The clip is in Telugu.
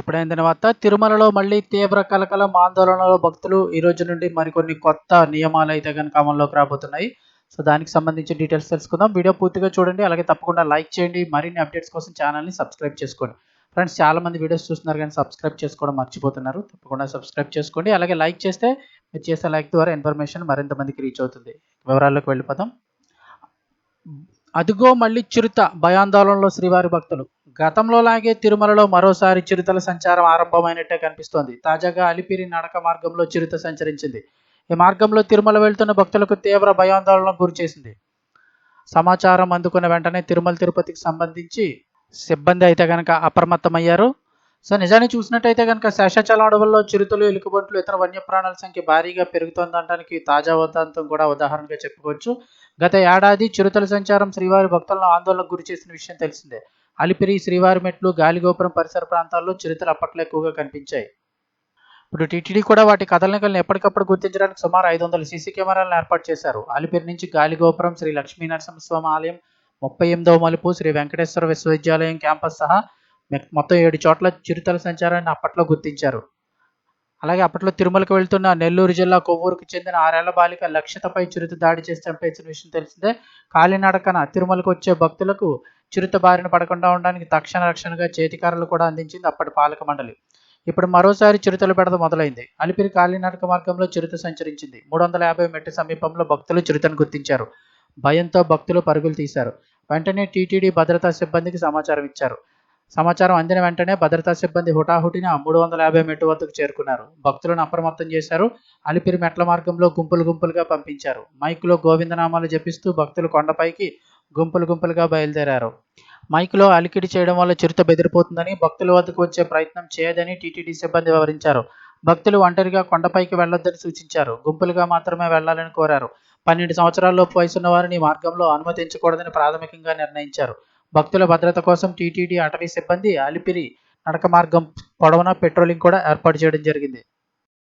ఇప్పుడైన తర్వాత తిరుమలలో మళ్ళీ తీవ్ర కలకలం ఆందోళనలో భక్తులు ఈ రోజు నుండి మరికొన్ని కొత్త నియమాలు అయితే కనుక అమల్లోకి రాబోతున్నాయి. సో దానికి సంబంధించి డీటెయిల్స్ తెలుసుకుందాం. వీడియో పూర్తిగా చూడండి. అలాగే తప్పకుండా లైక్ చేయండి. మరిన్ని అప్డేట్స్ కోసం ఛానల్ని సబ్స్క్రైబ్ చేసుకోండి. ఫ్రెండ్స్ చాలా మంది వీడియోస్ చూస్తున్నారు కానీ సబ్స్క్రైబ్ చేసుకోవడం మర్చిపోతున్నారు. తప్పకుండా సబ్స్క్రైబ్ చేసుకోండి. అలాగే లైక్ చేస్తే మీరు చేసే లైక్ ద్వారా ఇన్ఫర్మేషన్ మరింత మందికి రీచ్ అవుతుంది. వివరాల్లోకి వెళ్ళిపోతాం అదిగో మళ్ళీ చిరుత భయాందోళనలో శ్రీవారి భక్తులు. గతంలో లాగే తిరుమలలో మరోసారి చిరుతల సంచారం ఆరంభమైనట్టే కనిపిస్తోంది. తాజాగా అలిపిరి నడక మార్గంలో చిరుత సంచరించింది. ఈ మార్గంలో తిరుమల వెళ్తున్న భక్తులకు తీవ్ర భయాందోళనకు గురిచేసింది. సమాచారం అందుకున్న వెంటనే తిరుమల తిరుపతికి సంబంధించి సిబ్బంది అయితే కనుక అప్రమత్తమయ్యారు. సో నిజాన్ని చూసినట్టయితే కనుక శేషాచలం అడవుల్లో చిరుతలు ఎలుకబంట్లు ఇతర వన్యప్రాణుల సంఖ్య భారీగా పెరుగుతోందనడానికి తాజా ఉదాంతం కూడా ఉదాహరణగా చెప్పుకోవచ్చు. గత ఏడాది చిరుతల సంచారం శ్రీవారి భక్తులను ఆందోళనకు గురి చేసిన విషయం తెలిసిందే. అలిపిరి శ్రీవారి మెట్లు గాలిగోపురం పరిసర ప్రాంతాల్లో చిరుతలు అప్పట్లో ఎక్కువగా కనిపించాయి. ఇప్పుడు టీటీడీ కూడా వాటి కదలికలను ఎప్పటికప్పుడు గుర్తించడానికి సుమారు ఐదు వందల సీసీ కెమెరాలను ఏర్పాటు చేశారు. అలిపిరి నుంచి గాలిగోపురం శ్రీ లక్ష్మీ నరసింహస్వామి ఆలయం ముప్పై ఎనిమిదవ మలుపు శ్రీ వెంకటేశ్వర విశ్వవిద్యాలయం క్యాంపస్ సహా మొత్తం ఏడు చోట్ల చిరుతల సంచారాన్ని అప్పట్లో గుర్తించారు. అలాగే అప్పట్లో తిరుమలకు వెళ్తున్న నెల్లూరు జిల్లా కొవ్వూరుకు చెందిన ఆరేళ్ళ బాలిక లక్ష్యతపై చిరుత దాడి చేసి చంపేసిన విషయం తెలిసిందే. కాలినడకన తిరుమలకు వచ్చే భక్తులకు చిరుత బారిన పడకుండా ఉండడానికి తక్షణ రక్షణగా చేతికారులు కూడా అందించింది అప్పటి పాలక మండలి. ఇప్పుడు మరోసారి చిరుతల పెడత మొదలైంది. అలిపిరి కాలినడక మార్గంలో చిరుత సంచరించింది. మూడు వందల యాభై మెట్టు సమీపంలో భక్తులు చిరుతను గుర్తించారు. భయంతో భక్తులు పరుగులు తీశారు. వెంటనే టీటీడీ భద్రతా సిబ్బందికి సమాచారం ఇచ్చారు. సమాచారం అందిన వెంటనే భద్రతా సిబ్బంది హుటాహుటిన మూడు వందల యాభై మెట్టు వద్దకు చేరుకున్నారు. భక్తులను అప్రమత్తం చేశారు. అలిపిరి మెట్ల మార్గంలో గుంపులు గుంపులుగా పంపించారు. మైకులో గోవిందనామాలు జపిస్తూ భక్తులు కొండపైకి గుంపులు గుంపులుగా బయలుదేరారు. మైకులో అలికిడి చేయడం వల్ల చిరుత బెదిరిపోతుందని భక్తుల వద్దకు వచ్చే ప్రయత్నం చేయదని టీటీడీ సిబ్బంది వివరించారు. భక్తులు ఒంటరిగా కొండపైకి వెళ్ళొద్దని సూచించారు. గుంపులుగా మాత్రమే వెళ్ళాలని కోరారు. పన్నెండు సంవత్సరాల్లోపు వయసున్న వారిని మార్గంలో అనుమతించకూడదని ప్రాథమికంగా నిర్ణయించారు. భక్తుల భద్రత కోసం టీటీడీ అటవీ సిబ్బంది అలిపిరి నడక మార్గం పొడవునా పెట్రోలింగ్ కూడా ఏర్పాటు చేయడం జరిగింది.